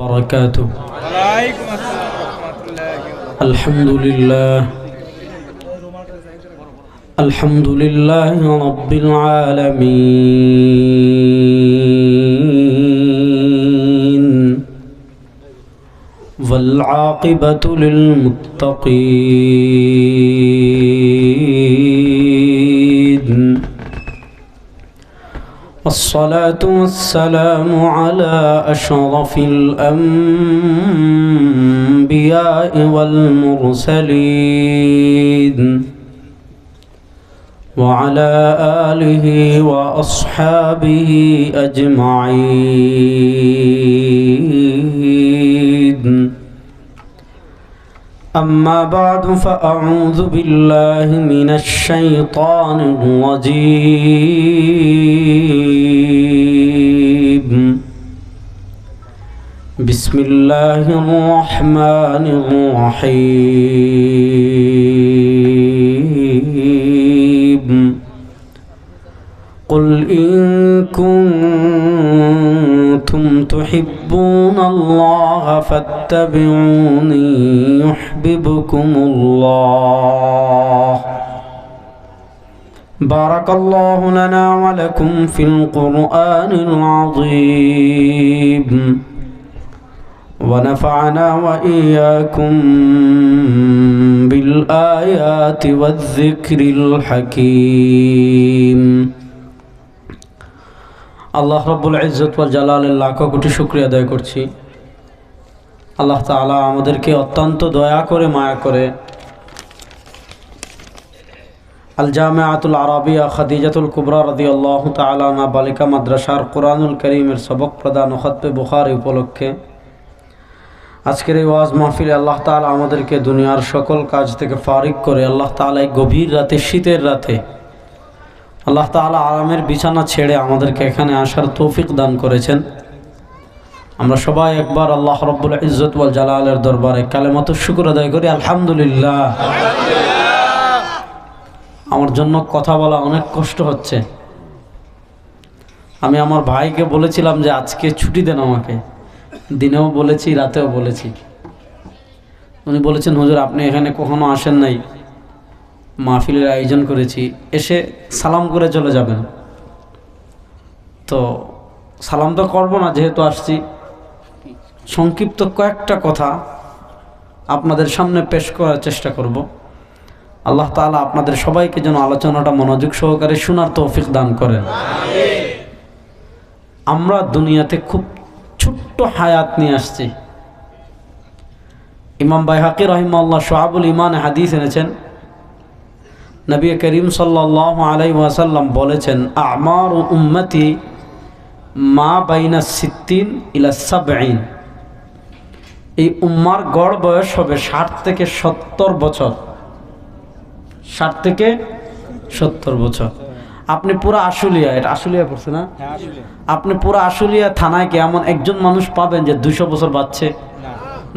وبركاته. وعليكم السلام ورحمة الله الحمد لله. الحمد لله رب العالمين. والعاقبة للمتقين. والصلاة والسلام على أشرف الأنبياء والمرسلين وعلى آله وأصحابه أجمعين. أما بعد فأعوذ بالله من الشيطان الرجيم. بسم الله الرحمن الرحيم. قل إن كنتم تحبون الله فاتبعوني يحببكم الله. بارك الله لنا ولكم في القرآن العظيم. ونفعنا وإياكم بالآيات والذكر الحكيم আল্লাহ রব্বুল ইজ্জত ওয়াল জালালের লাখো কোটি শুক্রিয়া আদায় করছি আল্লাহ তাআলা আমাদেরকে অত্যন্ত দয়া করে মায়া করে আল জামিআতুল আরাবিয়া খাদিজাতুল কুবরা রাদিয়াল্লাহু তাআলা না বালিকা মাদ্রাসার কোরআনুল করিমের সবক প্রদান ও খতবে বুখারী উপলক্ষে আজকের এই ওয়াজ মাহফিলে আল্লাহ তাআলা আমাদেরকে দুনিয়ার সকল কাজ থেকে ফারিক করে আল্লাহ তাআলা এই গভীর রাতে, শীতের রাতে আল্লাহ তাআলা আরামের বিছানা ছেড়ে আমাদেরকে এখানে আসার তৌফিক দান করেছেন। আমরা সবাই একবার আল্লাহ রব্বুল ইজ্জত ওয়াল জালালের দরবারে কালেমত শুকুর আদায় করি, আলহামদুলিল্লাহ। আমার জন্য কথা বলা অনেক কষ্ট হচ্ছে। আমি আমার ভাইকে বলেছিলাম যে আজকে ছুটি দেন আমাকে। দিনেও বলেছি, রাতেও বলেছি। উনি বলেছেন, হুজুর, আপনি এখানে কখনো আসেন নাই। মাহফিলের আয়োজন করেছি। এসে সালাম করে চলে যাবেন। তো সালাম তো করব না, যেহেতু আসছি। সংক্ষিপ্ত কয়েকটা কথা আপনাদের সামনে পেশ করার চেষ্টা করব। আল্লাহ তাআলা আপনাদের সবাইকে যেন আলোচনাটা মনোযোগ সহকারে শোনার তৌফিক দান করেন। আমরা দুনিয়াতে খুব হায়াত নিয়ে আসছি। ইমাম বাইহাকি রহিমাল্লাহ সোহাবুল ইমান হাদিস এনেছেন। নবী করিম সাল্লাহ আলাই ওয়াসাল্লাম বলেছেন, আমার উম্মতি মা বাইনা সিদ্দিন ইলা এই উম্মার গড় বয়স হবে ষাট থেকে সত্তর বছর। ষাট থেকে সত্তর বছর। আপনি পুরো আশুলিয়া, এটা আশুলিয়া পড়ছে না? হ্যাঁ আপনি পুরো আশুলিয়া থানায় কি এমন একজন মানুষ পাবেন যে দুশো বছর বাচ্চে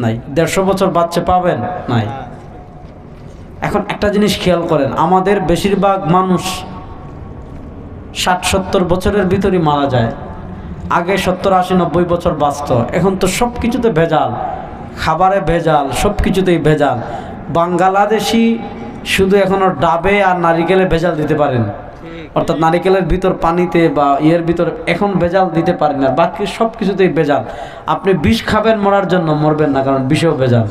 নাই। দেড়শো বছর বাচ্চা পাবেন? নাই। এখন একটা জিনিস খেয়াল করেন, আমাদের বেশিরভাগ মানুষ ষাট সত্তর বছরের ভিতরই মারা যায়। আগে সত্তর, আশি, নব্বই বছর বাঁচত। এখন তো সব কিছুতে ভেজাল। খাবারে ভেজাল সব কিছুতেই ভেজাল। বাংলাদেশি শুধু এখনও ডাবে আর নারিকেলে ভেজাল দিতে পারেন। অর্থাৎ নারিকেলের ভিতর পানিতে বা ইয়ের ভিতর এখন ভেজাল দিতে পারেন না, বাকি সব কিছুতেই ভেজাল। আপনি বিষ খাবেন, মরার জন্য মরবেন না, কারণ বিষেও ভেজাল।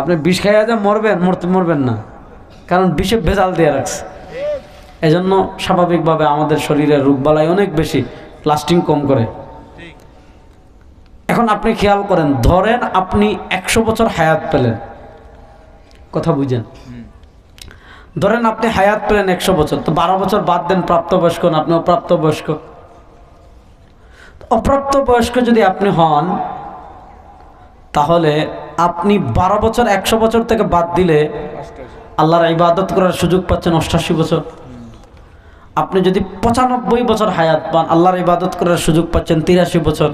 আপনি বিষ খাইয়া যে মরবেন, মরতে মরবেন না, কারণ বিষে ভেজাল দিয়ে রাখছে। এজন্য স্বাভাবিকভাবে আমাদের শরীরে রোগবালাই অনেক বেশি লাস্টিং কম করে। এখন আপনি খেয়াল করেন, ধরেন আপনি একশো বছর হায়াত পেলেন। কথা বুঝেন। ধরেন আপনি হায়াত পেলেন একশো বছর, তো বারো বছর বাদ দেন প্রাপ্তবয়স্ক না আপনি অপ্রাপ্তবয়স্ক অপ্রাপ্তবয়স্ক যদি আপনি হন, তাহলে আপনি বারো বছর, একশো বছর থেকে বাদ দিলে আল্লাহর ইবাদত করার সুযোগ পাচ্ছেন অষ্টাশি বছর। আপনি যদি পঁচানব্বই বছর হায়াত পান, আল্লাহর ইবাদত করার সুযোগ পাচ্ছেন তিরাশি বছর।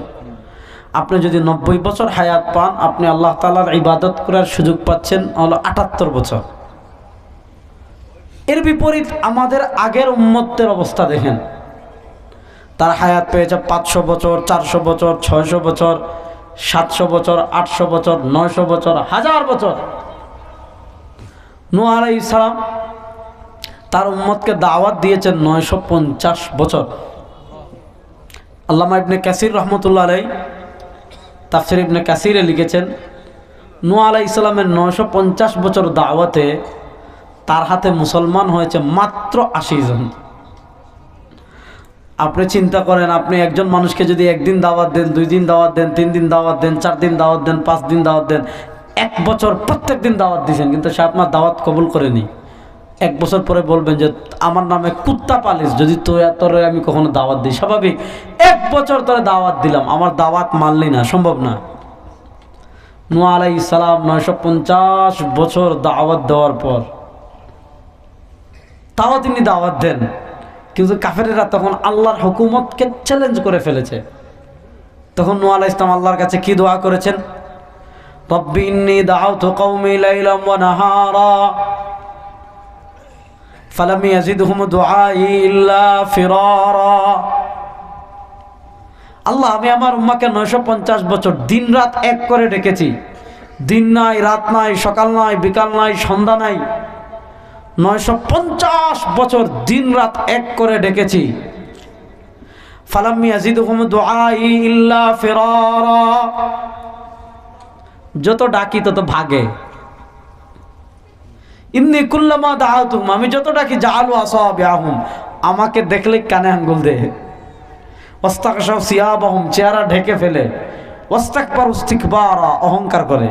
আপনি যদি নব্বই বছর হায়াত পান, আপনি আল্লাহ তালার ইবাদত করার সুযোগ পাচ্ছেন হলো আটাত্তর বছর। এর বিপরীত আমাদের আগের উম্মতের অবস্থা দেখেন। তার হায়াত পেয়েছে পাঁচশো বছর, চারশো বছর, ছয়শো বছর, সাতশো বছর, আটশো বছর, নয়শো বছর, হাজার বছর। নূহ আলাইহিস সালাম তার উম্মতকে দাওয়াত দিয়েছেন নয়শো পঞ্চাশ বছর। আল্লামা ইবনে কাসির রহমতুল্লাহ আলাই তাফসির ইবনে কাসিরে লিখেছেন নূ আলাই ইসলামের নয়শো পঞ্চাশ বছর দাওয়াতে তার হাতে মুসলমান হয়েছে মাত্র আশি জন। আপনি চিন্তা করেন, আপনি একজন মানুষকে যদি একদিন দাওয়াত দেন, দুই দিন দাওয়াত দেন, তিন দিন দাওয়াত দেন, চার দিন দাওয়াত দেন, পাঁচ দিন দাওয়াত দেন, এক বছর প্রত্যেক দিন দাওয়াত দিয়েছেন কিন্তু সে আপনার দাওয়াত কবুল করেনি। এক বছর পরে বলবেন যে, আমার নামে কুত্তা পালিস, যদি তোর আমি কখনো দাওয়াত দিই। স্বাভাবিক, এক বছর তোরে দাওয়াত দিলাম, আমার দাওয়াত মানলি না, সম্ভব না। নু আলাই সালাম নয়শো পঞ্চাশ বছর দাওয়াত দেওয়ার পর তাও তিনি দাওয়াত দেন। কিন্তু কাফেরেরা তখন আল্লাহর হুকুমতকে চ্যালেঞ্জ করে ফেলেছে। তখন নু আলাহ ইসলাম আল্লাহর কাছে কি দোয়া করেছেন? রব্বি ইন্নি দাআউতু কওমি লাইলাম ওয়া নাহারা, ফালাম ইয়াজিদহুম দুআই ইল্লা ফিরারা। আল্লাহ, আমি আমার উম্মাকে নয়শো পঞ্চাশ বছর দিন রাত এক করে ডেকেছি। দিন নাই, রাত নাই, সকাল নাই, বিকাল নাই, সন্ধ্যা নাই। নয়শো পঞ্চাশ বছর দিন রাত এক করে ডেকেছি। যত ডাকি তত ভাগে। ইন্নি কুল্লামা দাআতুম আমি যত ডাকি জাআলু আসাবিআহুম। আমাকে দেখলে কানে আঙ্গুল দে ওস্তাকশাও সিয়াবাহুম, চেহারা ঢেকে ফেলে। ওস্তাকবার উস্তিকবারা অহংকার করে।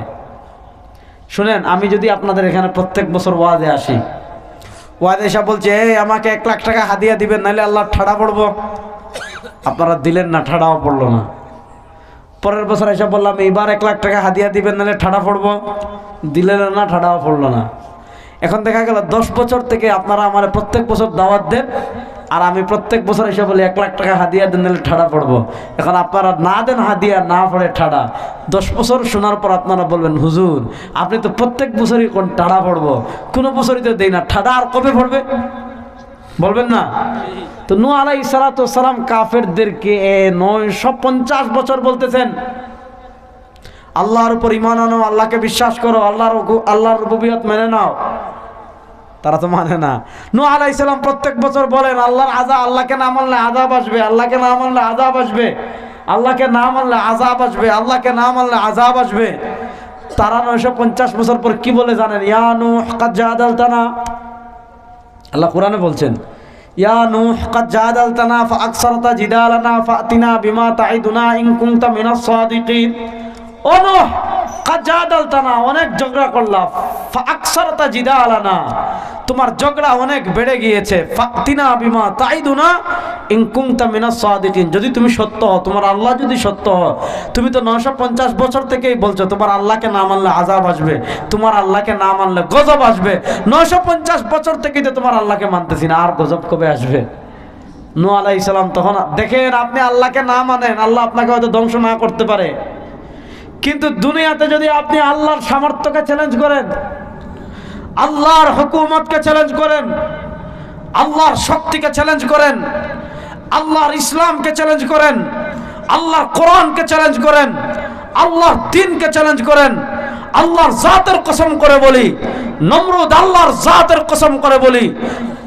শুনেন, আমি যদি আপনাদের এখানে প্রত্যেক বছর ওয়াদে আসি ওয়াদে এসা বলছে, এই, আমাকে এক লাখ টাকা হাদিয়া দিবেন, নাহলে আল্লাহ ঠাড়া পড়ব। আপনারা দিলেন না, ঠাড়াও পড়ল না। পরের বছর এসে বললাম, এইবার এক লাখ টাকা হাদিয়া দিবেন, নাহলে ঠাড়া পড়ব। দিলেন না, ঠাড়াও পড়ল না। এখন দেখা গেল, দশ বছর থেকে আপনারা আমার প্রত্যেক বছর দাওয়াত দেন। আর আমি প্রত্যেক বছর এসে বলি, এক লাখ টাকা হাদিয়া দেন নাহলে ঠাড়া পড়ব। এখন আপনারা না দেন হাদিয়া, না পড়ে ঠাড়া। দশ বছর শোনার পর আপনারা বলবেন, হুজুর, আপনি তো প্রত্যেক বছরই কোন ঠাড়া পড়ব। কোনো বছরই তো দেই না, ঠাড়া আর কবে পড়বে? বলবেন না? তো নু আলাই সালাম কাফেরদেরকে নয়শো পঞ্চাশ বছর বলতেছেন। আল্লাহর উপর ইমান আনো, আল্লাহকে বিশ্বাস করো, আল্লাহর আল্লাহর রুবিয়ত মেনে নাও। তারা তো মানে না নু আলাই সালাম প্রত্যেক বছর বলেন আল্লাহর আজা আল্লাহকে না মানলে আজাব আসবে আল্লাহকে না মানলে আজাব আসবে আল্লাহকে না মানলে আজাব আসবে আল্লাহকে না মানলে আজাব আসবে তারা নয়শো পঞ্চাশ বছর পর কি বলে জানেন ইয়ানু কাজাদালতানা আল্লাহ কোরআনে বলছেন ইয়া নূহ قد جادلتنا فاكثرت جدالنا فاتنا بما تعدنا ان كنت من الصادقين যদি তুমি সত্য হও, তোমার আল্লাহ যদি সত্য হও, তুমি তো নশো পঞ্চাশ বছর থেকেই বলছো, তোমার আল্লাহকে না মানলে আজাব আসবে, তোমার আল্লাহকে না মানলে গজব আসবে। নশো পঞ্চাশ বছর থেকেই তো তোমার আল্লাহকে মানতেছি না, আর গজব কবে আসবে? নু আলাই ইসলাম তখন, দেখেন আপনি আল্লাহকে না মানেন, আল্লাহ আপনাকে হয়তো ধ্বংস না করতে পারে। কিন্তু দুনিয়াতে যদি আপনি আল্লাহর সামর্থ্যকে চ্যালেঞ্জ করেন, আল্লাহর হুকুমতকে চ্যালেঞ্জ করেন, আল্লাহর শক্তিকে চ্যালেঞ্জ করেন, আল্লাহর ইসলামকে চ্যালেঞ্জ করেন, আল্লাহর কোরআনকে চ্যালেঞ্জ করেন, আল্লাহর দিনকে চ্যালেঞ্জ করেন আল্লাহর জাতের কসম করে বলি। নমরুদ আল্লাহর জাতের কসম করে বলি।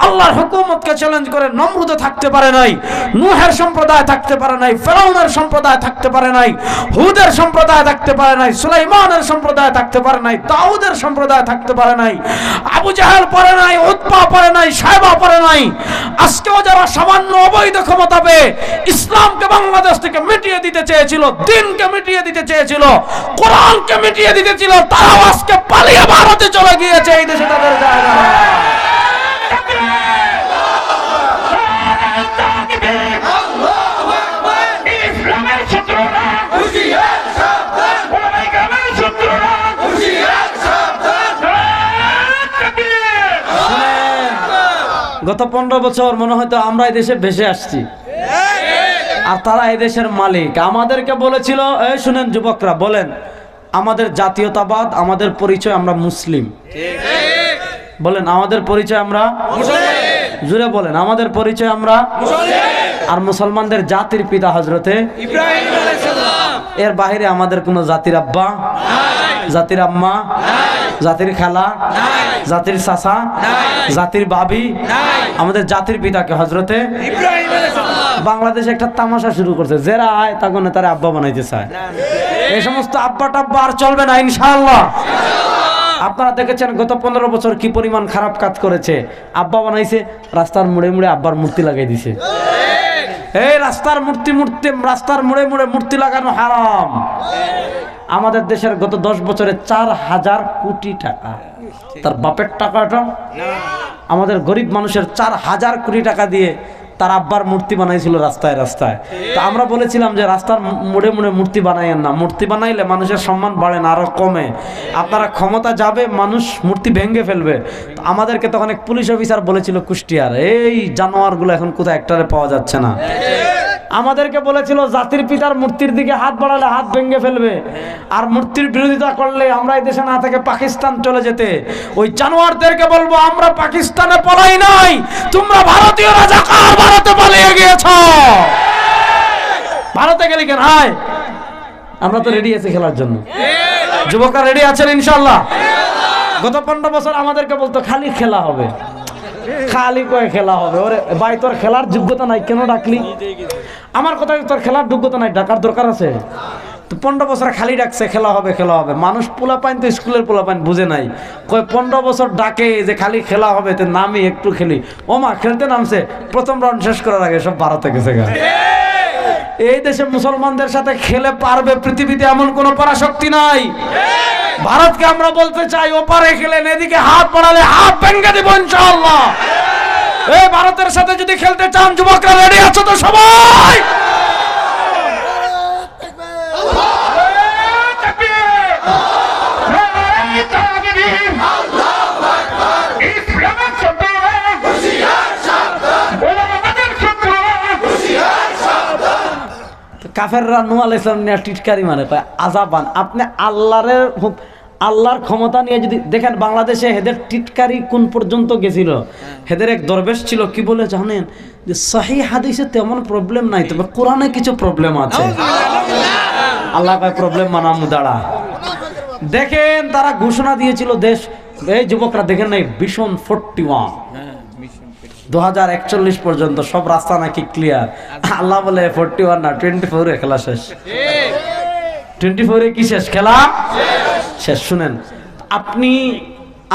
আল্লাহর হুকুমতকে চ্যালেঞ্জ করে নমরুদে থাকতে পারে নাই, নুহের সম্প্রদায় থাকতে পারে নাই, ফেরাউনের সম্প্রদায় থাকতে পারে নাই, হুদের সম্প্রদায় থাকতে পারে নাই, সুলাইমানের সম্প্রদায় থাকতে পারে নাই, দাউদের সম্প্রদায় থাকতে পারে নাই, আবু জাহেল পারে নাই উৎপা পারে নাই সাহেবা পারে নাই। আজকেও যারা সামান্য অবৈধ ক্ষমতা পেয়ে ইসলামকে বাংলাদেশ থেকে মিটিয়ে দিতে চেয়েছিল, দিনকে মিটিয়ে দিতে চেয়েছিল, কোরআনকে মিটিয়ে দিতে ছিল, তারাও আজকে পালিয়ে ভারতে চলে গিয়েছে, এই দেশে তাদের জায়গা গত পনেরো বছর মনে হয়তো আমরা এই দেশে ভেসে আসছি। আর তারা এই দেশের মালিক। আমাদেরকে বলেছিল, এই শুনেন যুবকরা, বলেন আমাদের জাতীয়তাবাদ আমাদের পরিচয় আমরা মুসলিম। বলেন আমাদের পরিচয় আমরা জুড়ে বলেন আমাদের পরিচয় আমরা আর মুসলমানদের জাতির পিতা হজরতে এর বাহিরে আমাদের কোনো জাতির আব্বা জাতির আম্মা জাতির খালা জাতির চাচা জাতির বাবি আমাদের জাতির পিতাকে হজরতে বাংলাদেশে একটা তামাশা শুরু করছে। যারা আয় তখন তারা আব্বা বানাইতে চায়। এই সমস্ত আব্বা টাব্বা আর চলবে না, ইনশাআল্লাহ। আপনারা দেখেছেন গত পনেরো বছর কি পরিমাণ খারাপ কাজ করেছে? আব্বা বানাইছে, রাস্তার মুড়ে মুড়ে আব্বার মূর্তি লাগাই দিছে। এই রাস্তার মূর্তি মূর্তি, রাস্তার মুড়ে মুড়ে মূর্তি লাগানো হারাম। আমাদের দেশের গত দশ বছরে চার হাজার কোটি টাকা। তার বাপের টাকাটা আমাদের গরিব মানুষের চার হাজার কোটি টাকা দিয়ে তার আব্বার মূর্তি বানাইছিল রাস্তায় রাস্তায়। তো আমরা বলেছিলাম যে রাস্তার মোড়ে মোড়ে মূর্তি বানাইয়েন না। মূর্তি বানাইলে মানুষের সম্মান বাড়ে না আরও কমে। আপনারা ক্ষমতা যাবে, মানুষ মূর্তি ভেঙে ফেলবে। আমাদেরকে তখন এক পুলিশ অফিসার বলেছিল কুষ্টিয়ার, এই জানোয়ারগুলো এখন কোথায়? একটারে পাওয়া যাচ্ছে না। আমাদেরকে বলেছিল, জাতির পিতার মূর্তির দিকে হাত বাড়ালে হাত ভেঙে ফেলবে। আর মূর্তির বিরোধিতা করলে আমরা এই দেশে না থেকে পাকিস্তান চলে যেতে। ওই জানোয়ারদেরকে বলব, আমরা পাকিস্তানে পলাই নাই। তোমরা ভারতীয় রাজাকার ভারতে পালিয়ে গিয়েছ। ভারতে গেলি কেন? হায়! আমরা তো রেডি আছি খেলার জন্য। যুবকরা রেডি আছেন ইনশাল্লাহ গত পনেরো বছর আমাদেরকে বলতো, খালি খেলা হবে। খালি কয়ে খেলা হবে। ওরে, ভাই, তোর খেলার যোগ্যতা নাই, কেন ডাকলি? আমার কথা তোর খেলার যোগ্যতা নাই, ডাকার দরকার আছে। তো পনেরো বছর খালি ডাকছে, খেলা হবে খেলা হবে। মানুষ পোলা পাইন তো স্কুলের পোলা পাইন বুঝে নাই। কয় পনেরো বছর ডাকে যে খালি খেলা হবে, তো নামি একটু খেলি। ও মা খেলতে নামছে, প্রথম রাউন্ড শেষ করার আগে সব ভারতে গেছে গা। এই দেশে মুসলমানদের সাথে খেলে পারবে পৃথিবীতে এমন কোন পরাশক্তি নাই। ভারতকে আমরা বলতে চাই, ওপারে খেলেন এদিকে হাত বাড়ালে হাত ভেঙে দিব ইনশাআল্লাহ। এই ভারতের সাথে যদি খেলতে চান, যুবকরা রেডি আছো তো সবাই? কাফেররা নু আলাইসলাম নিয়ে টিটকারি মানে কয় আজাবান আপনি আল্লাহরের আল্লাহর ক্ষমতা নিয়ে যদি দেখেন বাংলাদেশে হেদের টিটকারি কোন পর্যন্ত গেছিল? হেদের এক দরবেশ ছিল, কি বলে জানেন? যে সহি হাদিসে তেমন প্রবলেম নাই, তবে কোরআনে কিছু প্রবলেম আছে। আল্লাহ কয় প্রবলেম মানা মুদাড়া দেখেন তারা ঘোষণা দিয়েছিল দেশ, এই যুবকরা দেখেন নাই, ভীষণ ফোরটি ওয়ান। দু হাজার একচল্লিশ পর্যন্ত সব রাস্তা নাকি ক্লিয়ার আল্লাহ বলে ফোরটি ওয়ান না টোয়েন্টি ফোরে খেলা শেষ। টোয়েন্টি ফোরে কি শেষ? খেলা? শেষ। শুনেন, আপনি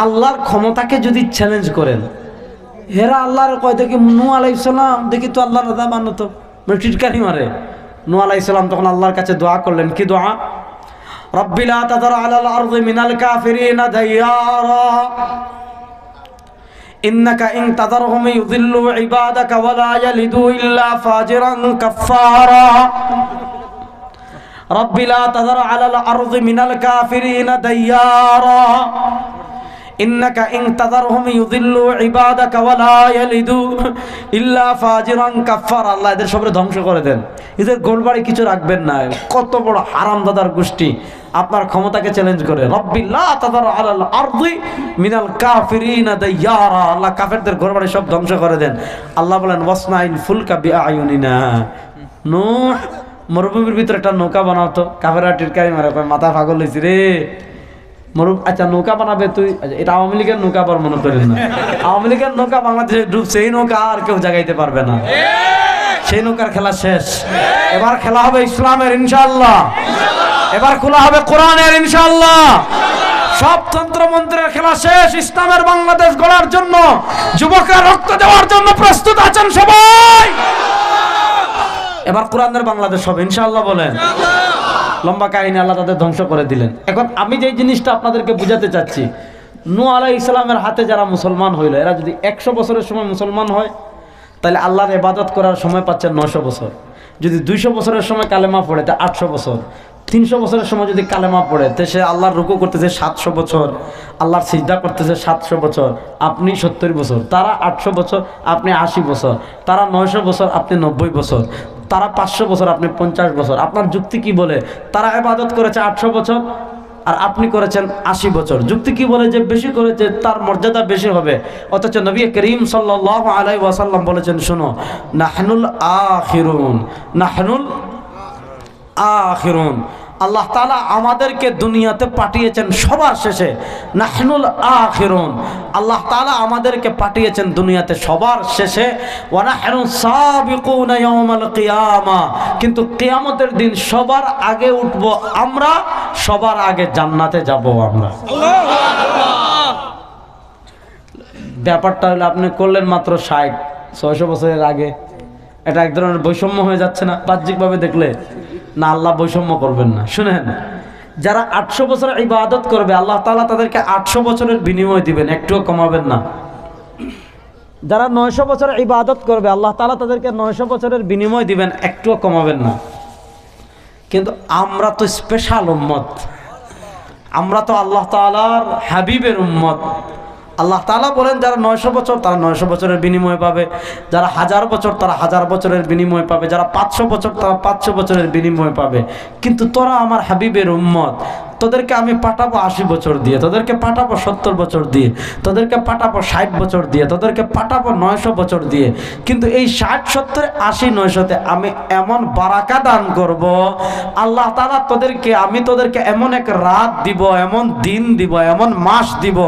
আল্লাহর ক্ষমতাকে যদি চ্যালেঞ্জ করেন, হেরা আল্লাহর কয়, দেখি নু আলাইসালাম দেখি তো আল্লাহর রাজা মানো তো মানে টিটকারি মারে। নু আলাইসালাম তখন আল্লাহর কাছে দোয়া করলেন, কি দোয়া? রব্বিলা তাদার আলাল আরদি মিনাল কাফিরিনা দাইয়ারা। إنك إن تذرهم يضلوا عبادك ولا يلدوا إلا فاجرا كفارا. رب لا تذر على الأرض من الكافرين ديارا. ইন্নাকা ইন তাদারহুম ইউদিল্লু ইবাদাকা ওয়া লা ইয়ালিদু ইল্লা ফাজিরান কাফফার। আল্লাহ এদের সবরে ধ্বংস করে দেন। এদের গোলবাড়ি কিছু রাখবেন না। কত বড় হারামদাদার গোষ্ঠী। আপনার ক্ষমতাকে চ্যালেঞ্জ করে। রব্বিল্লাহ তাদার আলাল আরদি মিনাল কাফিরিনা দাইয়ারা। আল্লাহ কাফেরদের ঘরবাড়ি সব ধ্বংস করে দেন। আল্লাহ বলেন ওয়াসনাইল ফুলকা বিআয়ুনিনা নূহ, মরুভূমির ভিতরে একটা নৌকা বানাও তো। কাফেরা টিটকাই মারে মাথা পাগল হয়েছে রে। মরু আচ্ছা নৌকা বানাবে তুই। আচ্ছা, এটা আওয়ামী লীগের নৌকা আবার মনে করেন না। আওয়ামী লীগের নৌকা বাংলাদেশে ডুবছে এই নৌকা আর কেউ জাগাইতে পারবে না। সেই নৌকার খেলা শেষ। এবার খেলা হবে ইসলামের ইনশাল্লাহ এবার খোলা হবে কোরআনের ইনশাল্লাহ সব তন্ত্র মন্ত্রের খেলা শেষ ইসলামের বাংলাদেশ গড়ার জন্য যুবকরা রক্ত দেওয়ার জন্য প্রস্তুত আছেন সবাই। এবার কোরআনের বাংলাদেশ হবে ইনশাল্লাহ বলেন। লম্বা কাহিনী আল্লাহ তাদের ধ্বংস করে দিলেন। এখন আমি যেই জিনিসটা আপনাদেরকে বুঝাতে চাচ্ছি নু আলাই ইসলামের হাতে যারা মুসলমান হইল, এরা যদি একশো বছরের সময় মুসলমান হয়, তাহলে আল্লাহর ইবাদত করার সময় পাচ্ছে নশো বছর। যদি দুইশো বছরের সময় কালেমা পড়ে, তা আটশো বছর। তিনশো বছরের সময় যদি কালেমা পড়ে, তো সে আল্লাহর রুকু করতেছে সাতশো বছর, আল্লাহর সিজদা করতেছে সাতশো বছর, আপনি সত্তর বছর, তারা আটশো বছর, আপনি আশি বছর, তারা নয়শো বছর, আপনি নব্বই বছর। তারা পাঁচশো বছর, আপনি পঞ্চাশ বছর। আপনার যুক্তি কি বলে? তারা এবাদত করেছে আটশো বছর আর আপনি করেছেন আশি বছর। যুক্তি কি বলে যে বেশি করেছে তার মর্যাদা বেশি হবে? অথচ নবী করিম সাল্লাহ আলাই ওয়াসাল্লাম বলেছেন, শোনো, নাহনুল আখিরুন নাহনুল আখিরুন। আল্লাহ তালা আমাদেরকে দুনিয়াতে পাঠিয়েছেন সবার শেষে। নাহনুল আখিরুন। আল্লাহ তালা আমাদেরকে পাঠিয়েছেন দুনিয়াতে সবার শেষে। কিন্তু কিয়ামতের দিন সবার আগে উঠব আমরা, সবার আগে জান্নাতে যাব আমরা। ব্যাপারটা হলো আপনি করলেন মাত্র ষাট, ছয়শো বছরের আগে। এটা এক ধরনের বৈষম্য হয়ে যাচ্ছে না, বাহ্যিকভাবে দেখলে। না, আল্লাহ বৈষম্য করবেন না। শুনেন, যারা আটশো বছর ইবাদত করবে, আল্লাহ তালা তাদেরকে আটশো বছরের বিনিময় দিবেন, একটুও কমাবেন না। যারা নয়শো বছর ইবাদত করবে, আল্লাহ তালা তাদেরকে নয়শো বছরের বিনিময় দিবেন, একটুও কমাবেন না। কিন্তু আমরা তো স্পেশাল উম্মত। আমরা তো আল্লাহ তাআলার হাবিবের উম্মত। আল্লাহ তালা বলেন, যারা নয়শো বছর, তারা নয়শো বছরের বিনিময় পাবে। যারা হাজার বছর, তারা হাজার বছরের বিনিময় পাবে। যারা পাঁচশো বছর, তারা পাঁচশো বছরের বিনিময় পাবে। কিন্তু তোরা আমার হাবিবের উম্মত তোদেরকে আমি পাঠাবো আশি বছর দিয়ে, তোদেরকে পাঠাবো সত্তর বছর দিয়ে, তোদেরকে পাঠাবো ষাট বছর দিয়ে, তোদেরকে পাঠাবো নয়শো বছর দিয়ে। কিন্তু এই ষাট, সত্তর, আশি, নয়শোতে আমি এমন বারাকা দান করব, আল্লাহ তালা তোদেরকে, আমি তোদেরকে এমন এক রাত দিব, এমন দিন দিব, এমন মাস দিব,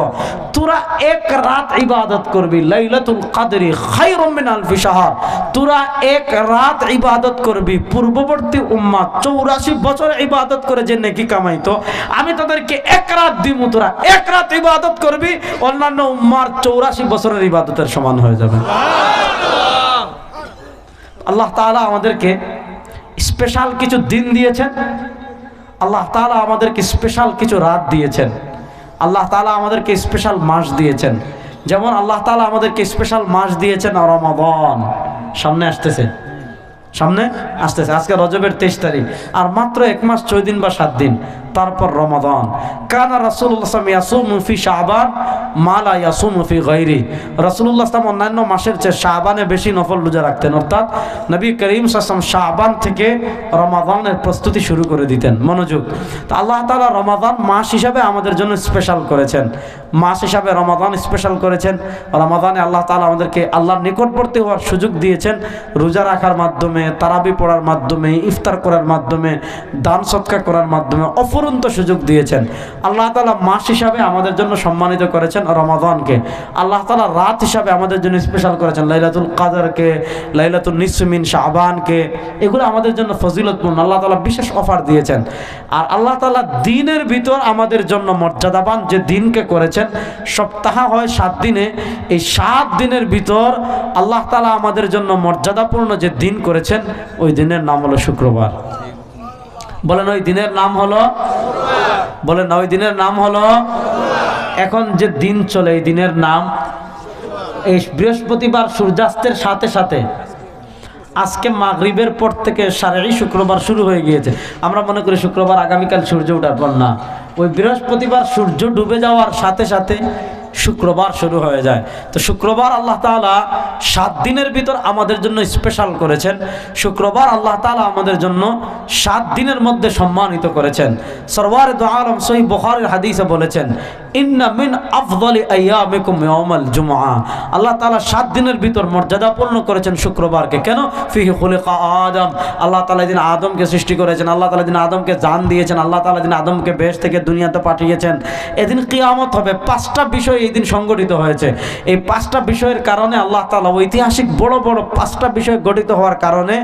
তোরা এক রাত ইবাদত করবি, লাইলাতুল কাদরি খায়রুম মিন আলফি শাহর তোরা এক রাত ইবাদত করবি, পূর্ববর্তী উম্মাহ চৌরাশি বছর ইবাদত করে যে নেকি কামাইতো আমি তাদেরকে এক রাত দিব তোরা এক রাত ইবাদত করবি, অন্যান্য উম্মার চৌরাশি বছরের ইবাদতের সমান হয়ে যাবে। আল্লাহ তাআলা আমাদেরকে স্পেশাল কিছু দিন দিয়েছেন। আল্লাহ তাআলা আমাদেরকে স্পেশাল কিছু রাত দিয়েছেন। আল্লাহ তাআলা আমাদেরকে স্পেশাল মাস দিয়েছেন। যেমন আল্লাহ তাআলা আমাদেরকে স্পেশাল মাস দিয়েছেন রমাদান। সামনে আসতেছে। সামনে আসতেছে। আজকে রজবের তেইশ তারিখ। আর মাত্র এক মাস, ছয় দিন বা সাত দিন। তারপর রমাদান। কানা রাসূলুল্লাহ সাল্লাম ইয়াসুমু ফি শাবান মালা ইয়াসুমু ফি গায়রি। অন্যান্য মাসের চেয়ে শাবানে বেশি নফল রোজা রাখতেন। অর্থাৎ নবী করিম সাল্লাম শাবান থেকে রমাদানের প্রস্তুতি শুরু করে দিতেন। মনোযোগ। তো আল্লাহ তাআলা রমাদান মাস হিসাবে আমাদের জন্য স্পেশাল করেছেন। মাস হিসাবে রমাদান স্পেশাল করেছেন। রমাদানে আল্লাহ তাআলা আমাদেরকে আল্লাহর নিকটবর্তী হওয়ার সুযোগ দিয়েছেন। রোজা রাখার মাধ্যমে। তারাবি পড়ার মাধ্যমে, ইফতার করার মাধ্যমে, দান সৎকার করার মাধ্যমে অফুরন্ত সুযোগ দিয়েছেন। আল্লাহ তাআলা মাস হিসাবে আমাদের জন্য সম্মানিত করেছেন রমাদানকে। আল্লাহ তাআলা রাত হিসাবে আমাদের জন্য স্পেশাল করেছেন লাইলাতুল কাদরকে লাইলাতুল নিসমিন শাহবানকে এগুলো আমাদের জন্য ফজিলতপূর্ণ। আল্লাহ তাআলা বিশেষ অফার দিয়েছেন। আর আল্লাহ তাআলা দিনের ভিতর আমাদের জন্য মর্যাদাবান যে দিনকে করেছেন, সপ্তাহ হয় সাত দিনে। এই সাত দিনের ভিতর আল্লাহ তালা আমাদের জন্য মর্যাদাপূর্ণ যে দিন করেছেন ওই দিনের নাম হলো শুক্রবার। বলেন, ওই দিনের নাম হলো? বলেন, ওই দিনের নাম হলো? এখন যে দিন চলে, এই দিনের নাম, এই বৃহস্পতিবার সূর্যাস্তের সাথে সাথে আজকে মাগরিবের পর থেকে সারাই শুক্রবার শুরু হয়ে গিয়েছে। আমরা মনে করি শুক্রবার আগামীকাল সূর্য ওঠার পর না। ওই বৃহস্পতিবার সূর্য ডুবে যাওয়ার সাথে সাথে শুক্রবার শুরু হয়ে যায়। তো শুক্রবার আল্লাহ তালা সাত দিনের ভিতর আমাদের জন্য স্পেশাল করেছেন। শুক্রবার আল্লাহ তালা আমাদের জন্য সাত দিনের মধ্যে সম্মানিত করেছেন। সরওয়ার দু আলম সহি বখারের হাদিসে বলেছেন মিন আল্লাহ সাত দিনের ভিতর মর্যাদাপূর্ণ করেছেন শুক্রবারকে। কেন? আল্লাহ দিন আদমকে সৃষ্টি করেছেন, আল্লাহ দিন আদমকে জান দিয়েছেন, আল্লাহ দিন আদমকে বেশ থেকে দুনিয়াতে পাঠিয়েছেন, এদিন কিয়ামত হবে। পাঁচটা বিষয় এই দিন সংগঠিত হয়েছে। এই পাঁচটা বিষয়ের কারণে আল্লাহ তাআলা ঐতিহাসিক বড় বড় পাঁচটা বিষয় গঠিত হওয়ার কারণে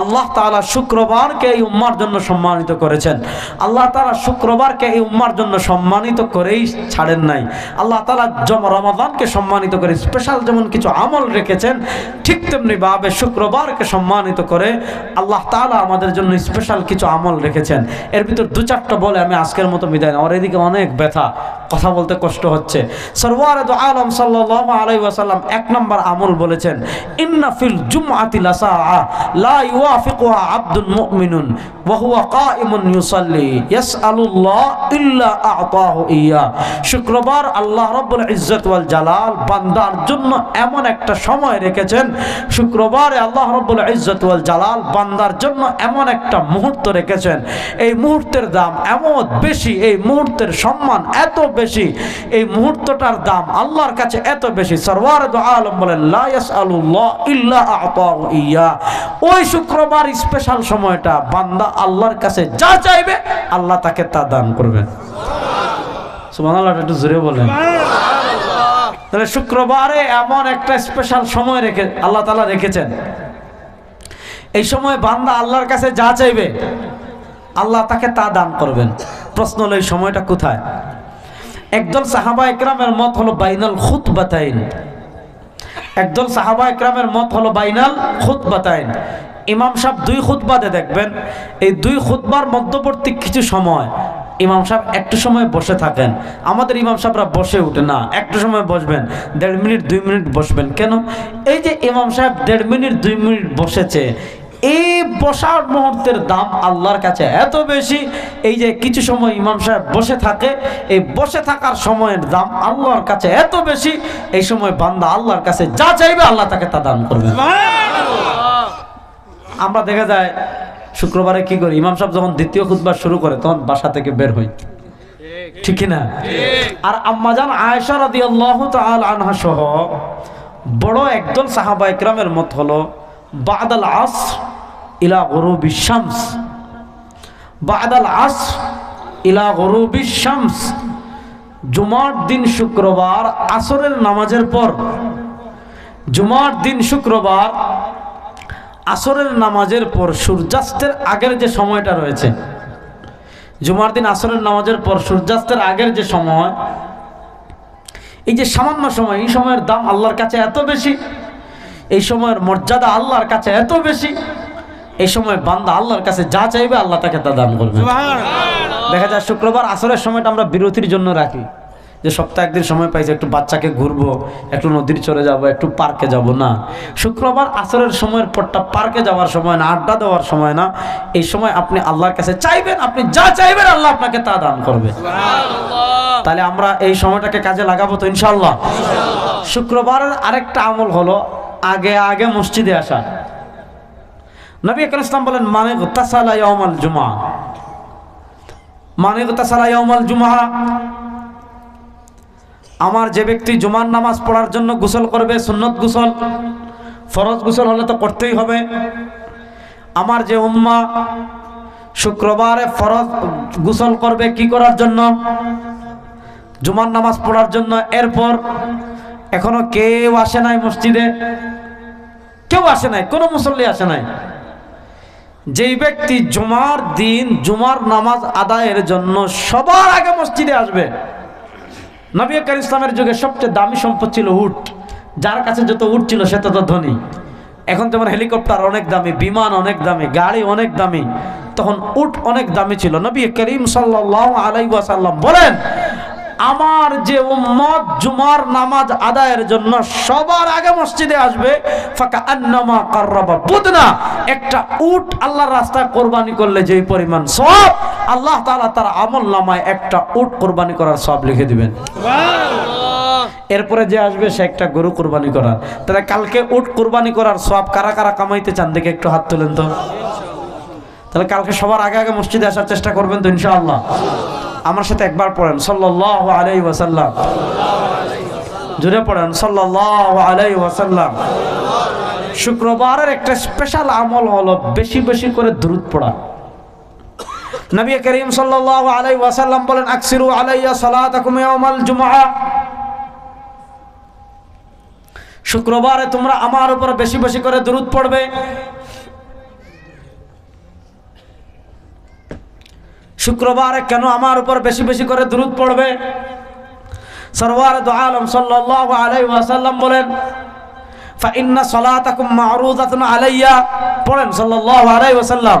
আল্লাহ তাআলা শুক্রবারকে এই উম্মার জন্য সম্মানিত করেছেন। আল্লাহ তাআলা শুক্রবারকে এই উম্মার জন্য সম্মানিত করেই ছাড়েন নাই। আল্লাহ তাআলা জম রমাদানকে সম্মানিত করে স্পেশাল যেমন কিছু আমল রেখেছেন, ঠিক তেমনি ভাবে শুক্রবারকে সম্মানিত করে আল্লাহ তাআলা আমাদের জন্য স্পেশাল কিছু আমল রেখেছেন। এর ভিতর দু চারটা বলে আমি আজকের মতো বিদায় না ওর এদিকে অনেক ব্যথা, কথা বলতে কষ্ট হচ্ছে। সরওয়ার আলম সাল্লাল্লাহু আলাইহি ওয়াসাল্লাম এক নম্বর আমল বলেছেন, ইন্না ফিল জুমআতি লাসাআ, লা ইউয়াফিকুহা আবদুল ইয়া। শুক্রবার আল্লাহ রব্বুল ইজ্জত ওয়াল জালাল বান্দার জন্য এমন একটা সময় রেখেছেন। শুক্রবারে আল্লাহ রব্বুল ইজ্জত ওয়াল জালাল বান্দার জন্য এমন একটা মুহূর্ত রেখেছেন। এই মুহূর্তের দাম এমন বেশি, এই মুহূর্তের সম্মান এত বেশি, এই মুহূর্তটার দাম আল্লাহর কাছে এত বেশি। সরওয়ার আলম বলেন ইয়া। ওই শুক্রবার স্পেশাল সময়টা বান্দা আল্লাহর কাছে যা চাইবে, আল্লাহ তাকে তা দান করবেন তাহলে শুক্রবারে এমন একটা স্পেশাল সময় রেখে আল্লাহ তাআলা রেখেছেন। এই সময় বান্দা আল্লাহর কাছে যা চাইবে, আল্লাহ তাকে তা দান করবেন। প্রশ্ন হলো, এই সময়টা কোথায়? একদল সাহাবা একরামের মত হলো বাইনাল খুত বাতাইন একদল সাহাবা একরামের মত হলো বাইনাল খুত বাতাইন ইমাম সাহেব দুই খুতবাদে দেখবেন, এই দুই খুতবার মধ্যবর্তী কিছু সময় ইমাম সাহেব একটু সময় বসে থাকেন। আমাদের ইমাম সাহেবরা বসে উঠে না একটু সময় বসবেন দেড় মিনিট দুই মিনিট বসবেন কেন? এই যে ইমাম সাহেব দেড় মিনিট দুই মিনিট বসেছে এই বসার মুহূর্তের দাম আল্লাহর কাছে এত বেশি এই যে কিছু সময় ইমাম সাহেব বসে থাকে এই বসে থাকার সময়ের দাম আল্লাহর কাছে এত বেশি এই সময় বান্দা আল্লাহর কাছে যা চাইবে আল্লাহ তাকে তা দান করবে। আমরা দেখা যায় শুক্রবারে কি করি? ইমাম সাহেব যখন দ্বিতীয় খুতবার শুরু করে, তখন বাসা থেকে বের হই। ঠিক না আর আম্মাজান আয়েশা রাদিয়াল্লাহু তাআলা আনহা সহ বড় একদল সাহাবা একরামের মত হলো, বাদাল আসর ইলা গরুবি শামস। বাদাল আসর ইলা গরুবি শামস। জুমার দিন শুক্রবার আসরের নামাজের পর। জুমার দিন শুক্রবার আসরের নামাজের পর সূর্যাস্তের আগের যে সময়টা রয়েছে জুমার দিন আসরের নামাজের পর সূর্যাস্তের আগের যে সময় এই যে সামান্য সময় এই সময়ের দাম আল্লাহর কাছে এত বেশি এই সময়ের মর্যাদা আল্লাহর কাছে এত বেশি এই সময় বান্দা আল্লাহর কাছে যা চাইবে আল্লাহ তাকে তা দান করবে। দেখা যায় শুক্রবার আসরের সময়টা আমরা বিরতির জন্য রাখি। যে সপ্তাহে একদিন সময় পাইছি একটু বাচ্চাকে ঘুরবো একটু নদীর চলে যাব একটু পার্কে যাব না। শুক্রবার আসরের সময়ের পরটা পার্কে যাওয়ার সময় না আড্ডা দেওয়ার সময় না এই সময় আপনি আল্লাহর কাছে চাইবেন আপনি যা চাইবেন আল্লাহ আপনাকে তা দান করবে। তাহলে আমরা এই সময়টাকে কাজে লাগাবো তো ইনশাল্লাহ শুক্রবারের আরেকটা আমল হলো আগে আগে মসজিদে আসা। নবী আকরাম ইসলাম বলেন মানে তাসালা ইয়াউমাল জুমা মানে তাসালা ইয়াউমাল জুমা আমার যে ব্যক্তি জুমার নামাজ পড়ার জন্য গোসল করবে, সুন্নত গোসল, ফরজ গোসল হলে তো করতেই হবে। আমার যে উম্মা শুক্রবারে ফরজ গোসল করবে কি করার জন্য? জুমার নামাজ পড়ার জন্য। এরপর এখনও কেউ আসে নাই মসজিদে। কেউ আসে নাই, কোনো মুসল্লি আসে নাই। যেই ব্যক্তি জুমার দিন, জুমার নামাজ আদায়ের জন্য সবার আগে মসজিদে আসবে। নবী করিম ইসলামের যুগে সবচেয়ে দামি সম্পদ ছিল উট। যার কাছে যত উট ছিল সে তত ধনী। এখন যেমন হেলিকপ্টার অনেক দামি, বিমান অনেক দামি, গাড়ি অনেক দামি, তখন উট অনেক দামি ছিল। নবী করিম ওয়াসাল্লাম বলেন, আমার যে উম্মত জুমার নামাজ আদায়ের জন্য সবার আগে মসজিদে আসবে ফাঁকা একটা উট আল্লাহর রাস্তায় কোরবানি করলে যেই পরিমাণ সব আল্লাহ তাআলা তার আমল নামায় একটা উট কোরবানি করার সব লিখে দিবেন। এরপরে যে আসবে সে একটা গরু কোরবানি করার। তাহলে কালকে উট কোরবানি করার সব কারা কারা কামাইতে চান? দেখে একটু হাত তোলেন তো। তাহলে কালকে সবার আগে আগে মসজিদে আসার চেষ্টা করবেন তো ইনশাআল্লাহ। আমার সাথে একবার পড়েন। সাল্লাহ আলাই ওয়াসাল্লাম। জুড়ে পড়েন। সাল্লাহ আলাই ওয়াসাল্লাম। শুক্রবারের একটা স্পেশাল আমল হলো বেশি বেশি করে দ্রুত পড়া। নবী করিম সাল্লাহ আলাই ওয়াসাল্লাম বলেন, আকসিরু আলাইয়া ইয়াউমাল জুমআ। শুক্রবারে তোমরা আমার উপর বেশি বেশি করে দরুদ পড়বে। শুক্রবারে কেন আমার উপর বেশি বেশি করে দরুদ পড়বে? সরওয়ার দু আলম সাল্লাল্লাহু আলাইহি ওয়াসাল্লাম বলেন ফাইন্না সালাতাকুম মা'রুদাতুন আলাইয়া। পড়েন সাল্লাল্লাহু আলাইহি ওয়াসাল্লাম।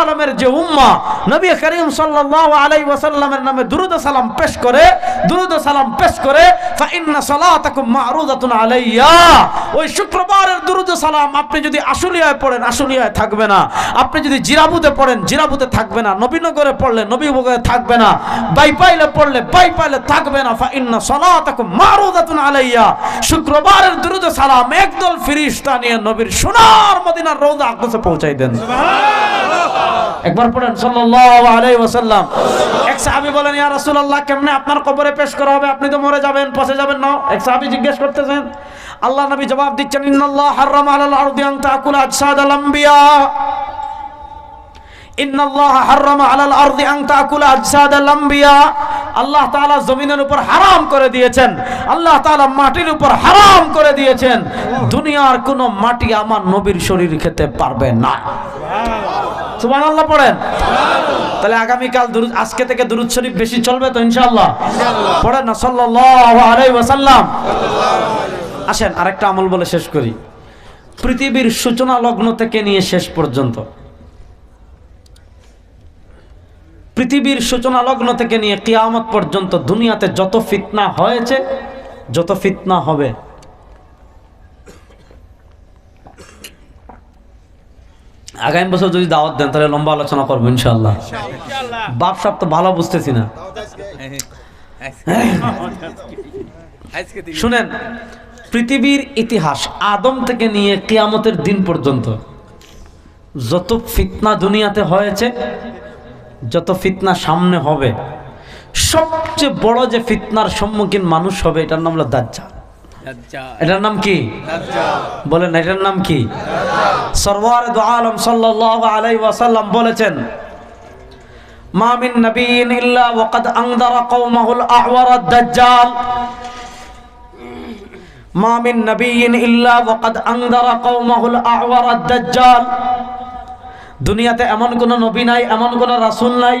আলমের যে উম্মা, নবী করিম সাল্লাল্লাহু আলাইহি ওয়াসাল্লামের নামে দুরুদ সালাম পেশ করে, দুরুদ সালাম পেশ করে ফা ইন্না সালাতাকুম মা'রুদাতুন আলাইয়া। ওই শুক্রবারের দুরুদ সালাম আপনি যদি আশুলিয়ায় পড়েন, আশুলিয়ায় থাকবে না। আপনি যদি জিরাবুতে পড়েন জিরাবুতে থাকবে না। নবীনগরে পড়লে, নবীনগরে থাকবে না। বাইপাইলে পড়লে, বাইপাইলে থাকবে না। ফা ইন্না সালাতাকুম মা'রুদাতুন আলাইয়া। শুক্রবারের দুরুদ সালাম একদল ফেরেশতা নিয়ে নবীর সোনার মদিনার রওজা আকদসে পৌঁছাই দেন। একবার পড়েন ওয়াসাল্লাম। এক সাহাবী বলেন, ইয়া রাসূলুল্লাহ, কেমনে আপনার কবরে পেশ করা হবে? আপনি তো মরে যাবেন, পচে যাবেন না। এক সাহাবী জিজ্ঞেস করতেছেন, আল্লাহ নবী জবাব দিচ্ছেন, ইন্নাল্লাহ আলাল আম্বিয়া। ইন্নাল্লাহ আলাল আম্বিয়া। আল্লাহ তাআলা জমিনের উপর হারাম করে দিয়েছেন। আল্লাহ তাআলা মাটির উপর হারাম করে দিয়েছেন। দুনিয়ার কোনো মাটি আমার নবীর শরীর খেতে পারবে না। সুবহান আল্লাহ পড়েন। তাহলে আগামীকাল আজকে থেকে দুরুদ শরীফ বেশি চলবে তো ইনশাআল্লাহ? পড়েন না ওয়াসাল্লাম। আসেন আরেকটা আমল বলে শেষ করি। পৃথিবীর সূচনা লগ্ন থেকে নিয়ে শেষ পর্যন্ত। পৃথিবীর সূচনা লগ্ন থেকে নিয়ে কিয়ামত পর্যন্ত দুনিয়াতে যত ফিতনা হয়েছে যত ফিতনা হবে আগামী বছর যদি দাওয়াত দেন তাহলে লম্বা আলোচনা করব ইনশাল্লাহ বাপ সাপ তো ভালো বুঝতেছি না। শুনেন পৃথিবীর ইতিহাস আদম থেকে নিয়ে কিয়ামতের দিন পর্যন্ত যত ফিতনা দুনিয়াতে হয়েছে যত ফিতনা সামনে হবে সবচেয়ে বড় যে ফিতনার সম্মুখীন মানুষ হবে এটার নাম হলো দাজ্জাল। এটার নাম কি? দাজ্জাল। বলেন এটার নাম কি? সরওয়ার দু আলম সাল্লাল্লাহু আলাইহি ওয়াসাল্লাম বলেছেন মিন মিন আদ-দাজ্জাল দুনিয়াতে এমন কোন নবী নাই এমন কোন রাসূল নাই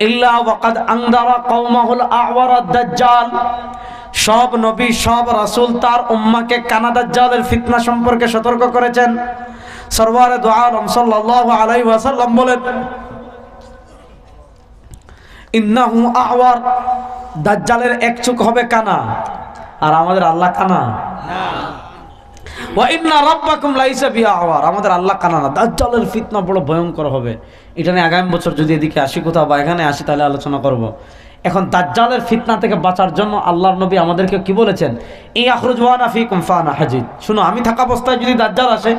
ইল্লা ওয়াকাদ আনদারা কওমাহুল আ'ওয়ার আদ-দাজ্জাল সব নবী, সব রাসূল তার উম্মাকে কানাদাজ্জালের ফিতনা সম্পর্কে সতর্ক করেছেন। সরওয়ারে দু আলম সাল্লাল্লাহু আলাইহি ওয়াসাল্লাম বলেন হবে কানা, আর আমাদের আল্লাহ কানা। আমাদের আল্লাহ কানা বড় হবে। এটা নিয়ে আগামী বছর যদি এদিকে আসি কোথাও বা এখানে আসি তাহলে আলোচনা করব। এখন দাজ্জালের ফিতনা থেকে বাঁচার জন্য আল্লাহর নবী আমাদেরকে কি বলেছেন? এই আখরুজওয়ানা ফিকুম ফানা হাজিদ। শুনো, আমি থাকা অবস্থায় যদি দাজ্জাল আসে,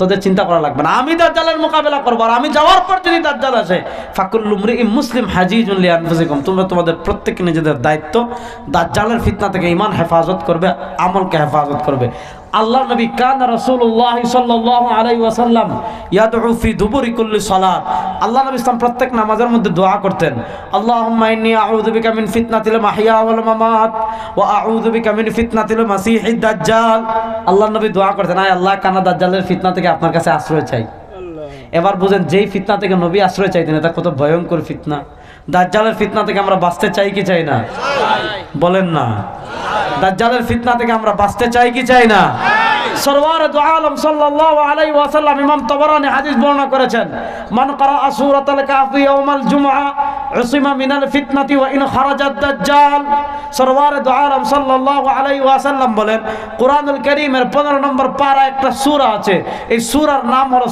তোদের চিন্তা করা লাগবে না। আমি দাজ্জালের মোকাবেলা করব আর আমি যাওয়ার পর যদি দাজ্জাল আসে ফাকুল লুমরি মুসলিম লিয়ানফুসিকুম তোমরা তোমাদের প্রত্যেকে নিজেদের দায়িত্ব দাজ্জালের ফিতনা থেকে ইমান হেফাজত করবে, আমলকে হেফাজত করবে। আল্লাহ নবী কান রাসূলুল্লাহ সাল্লাল্লাহু আলাইহি ওয়াসাল্লাম ইয়াদউ ফি দুবুরি কুল্লি সালাত। আল্লাহ নবী ইসলাম প্রত্যেক নামাজের মধ্যে দোয়া করতেন। আল্লাহুম্মা ইন্নী আউযু বিকা মিন ফিতনাতিল মাহইয়া ওয়াল মামাত ওয়া আউযু বিকা মিন ফিতনাতিল মাসিহিদ দাজ্জাল। আল্লাহ নবী দোয়া করতেন আয় আল্লাহ কানা দাজ্জালের ফিতনা থেকে আপনার কাছে আশ্রয় চাই। এবার বুঝেন যেই ফিতনা থেকে নবী আশ্রয় চাইতেন এটা কত ভয়ঙ্কর ফিতনা। দাজ্জালের ফিতনা থেকে আমরা বাঁচতে চাই কি চাই না? বলেন না। দাজ্জালের ফিতনা থেকে আমরা বাঁচতে চাই কি চাই না? সরওয়ার দু আলম সাল্লাল্লাহু আলাইহি ওয়াসাল্লাম ইমাম তবরানি হাদিস বর্ণনা করেছেন ক্বারা সূরাতাল কাফি ইয়াউমাল জুমআ, উসিমা মিনাল ফিতনাতি ওয়া ইন খারাজাত দাজ্জাল। সরওয়ার দু আলম সাল্লাল্লাহু আলাইহি ওয়াসাল্লাম বলেন, কুরআনুল কারীমের 15 নম্বর পারা একটা সূরা আছে, এই সূরার নাম হলো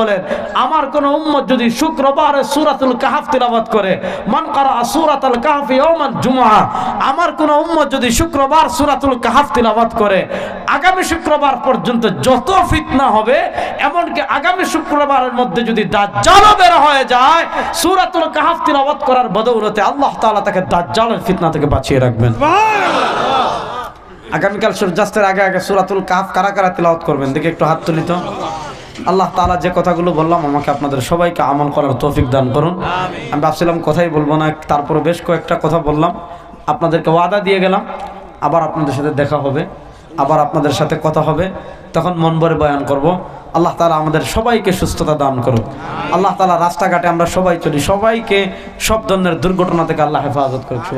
বলেন, আমার কোন উম্মত যদি শুক্রবারে সূরাতুল কাহফ তিলাওয়াত করে, মান ক্বারা সূরাতাল কাহফি ইয়াউমাল জুমআ। আমার কোন উম্মত যদি শুক্রবার সূরাতুল কাহফ তিলাওয়াত করে, আগামী শুক্রবার পর্যন্ত যত ফিতনা হবে, এমনকি আগামী শুক্রবারের মধ্যে যদি দাজ্জালও বের হয়ে যায়, সুরাতুল কাহফ তিলাওয়াত করার বদৌলতে আল্লাহ তাআলা তাকে দাজ্জালের ফিতনা থেকে বাঁচিয়ে রাখবেন। আগামীকাল সূর্যাস্তের আগে আগে সুরাতুল কাফ কারা কারা তিলাওয়াত করবেন? দেখে একটু হাত তুলিত আল্লাহ তাআলা যে কথাগুলো বললাম আমাকে আপনাদের সবাইকে আমল করার তৌফিক দান করুন। আমি ভাবছিলাম কথাই বলব না তারপরে বেশ কয়েকটা কথা বললাম। আপনাদেরকে ওয়াদা দিয়ে গেলাম আবার আপনাদের সাথে দেখা হবে আবার আপনাদের সাথে কথা হবে। তখন মন ভরে বয়ান করব। আল্লাহ তালা আমাদের সবাইকে সুস্থতা দান করুক। আল্লাহ তালা রাস্তাঘাটে আমরা সবাই চলি সবাইকে সব ধরনের দুর্ঘটনা থেকে আল্লাহ হেফাজত করুক।